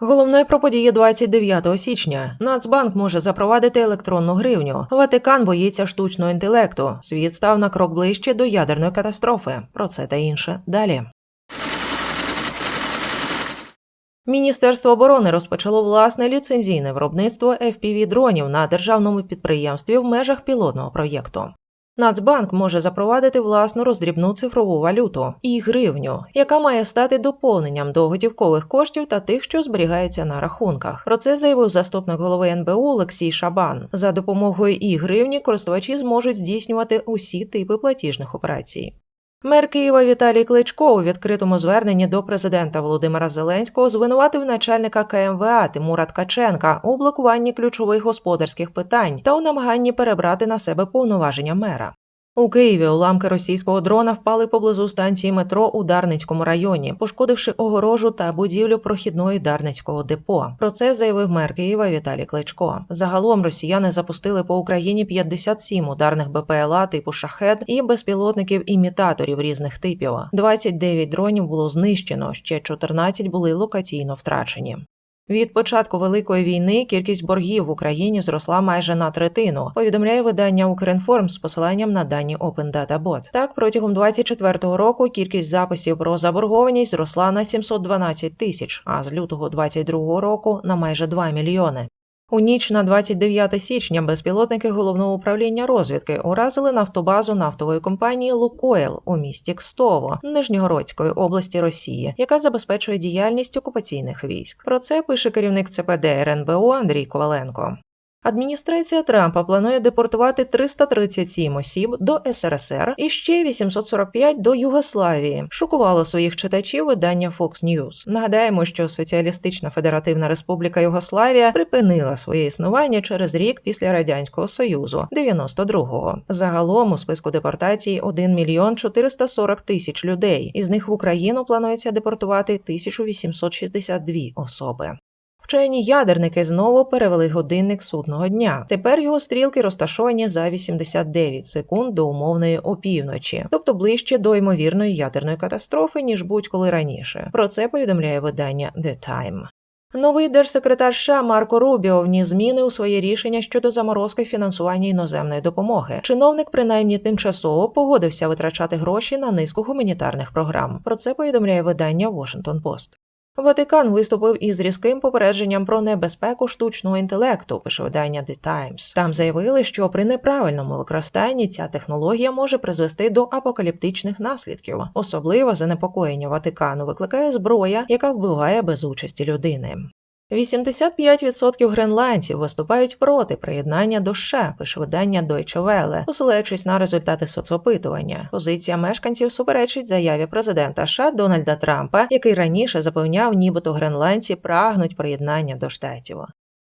Головне про події 29 січня. Нацбанк може запровадити електронну гривню. Ватикан боїться штучного інтелекту. Світ став на крок ближче до ядерної катастрофи. Про це та інше далі. Міністерство оборони розпочало власне ліцензійне виробництво fpv дронів на державному підприємстві в межах пілотного проєкту. Нацбанк може запровадити власну роздрібну цифрову валюту і гривню, яка має стати доповненням до готівкових коштів та тих, що зберігаються на рахунках. Про це заявив заступник голови НБУ Олексій Шабан. За допомогою і гривні користувачі зможуть здійснювати усі типи платіжних операцій. Мер Києва Віталій Кличко у відкритому зверненні до президента Володимира Зеленського звинуватив начальника КМВА Тимура Ткаченка у блокуванні ключових господарських питань та у намаганні перебрати на себе повноваження мера. У Києві уламки російського дрона впали поблизу станції метро у Дарницькому районі, пошкодивши огорожу та будівлю прохідної Дарницького депо. Про це заявив мер Києва Віталій Кличко. Загалом росіяни запустили по Україні 57 ударних БПЛА типу шахет і безпілотників-імітаторів різних типів. 29 дронів було знищено, ще 14 були локаційно втрачені. Від початку великої війни кількість боргів в Україні зросла майже на третину. Повідомляє видання Укрінформ з посиланням на дані Open Data Bot. Так, протягом 2024 року кількість записів про заборгованість зросла на 712 тисяч, а з лютого 2022 року на майже 2 мільйони. У ніч на 29 січня безпілотники головного управління розвідки уразили нафтобазу нафтової компанії Лукойл у місті Кстово Нижньогородської області Росії, яка забезпечує діяльність окупаційних військ. Про це пише керівник ЦПД РНБО Андрій Коваленко. Адміністрація Трампа планує депортувати 337 осіб до СРСР і ще 845 до Югославії. Шокувало своїх читачів видання Fox News. Нагадаємо, що Соціалістична Федеративна Республіка Югославія припинила своє існування через рік після радянського союзу 92-го. Загалом у списку депортації 1 мільйон 440 тисяч людей. Із них в Україну планується депортувати 1862 особи. Вчені ядерники знову перевели годинник судного дня. Тепер його стрілки розташовані за 89 секунд до умовної опівночі, тобто ближче до ймовірної ядерної катастрофи, ніж будь-коли раніше. Про це повідомляє видання The Time. Новий держсекретар США Марко Рубіо вніс зміни у своє рішення щодо заморозки фінансування іноземної допомоги. Чиновник, принаймні тимчасово, погодився витрачати гроші на низку гуманітарних програм. Про це повідомляє видання Washington Post. Ватикан виступив із різким попередженням про небезпеку штучного інтелекту, пише видання The Times. Там заявили, що при неправильному використанні ця технологія може призвести до апокаліптичних наслідків. Особливо занепокоєння Ватикану викликає зброя, яка вбиває без участі людини. 85% гренландців виступають проти приєднання до США, пише видання Deutsche Welle, посилаючись на результати соцопитування. Позиція мешканців суперечить заяві президента США Дональда Трампа, який раніше запевняв, нібито гренландці прагнуть приєднання до штатів.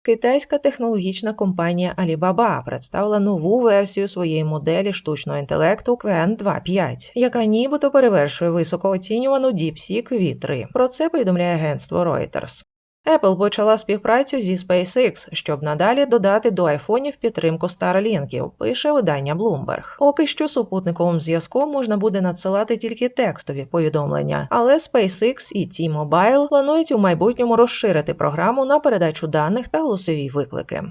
Китайська технологічна компанія Alibaba представила нову версію своєї моделі штучного інтелекту Qwen 2.5, яка нібито перевершує високооцінювану DeepSeek V3. Про це повідомляє агентство Reuters. Apple почала співпрацю зі SpaceX, щоб надалі додати до айфонів підтримку Starlinkів, пише видання Bloomberg. Поки що супутниковим зв'язком можна буде надсилати тільки текстові повідомлення, але SpaceX і T-Mobile планують у майбутньому розширити програму на передачу даних та голосові виклики.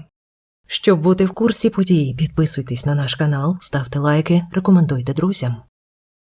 Щоб бути в курсі подій, підписуйтесь на наш канал, ставте лайки, рекомендуйте друзям.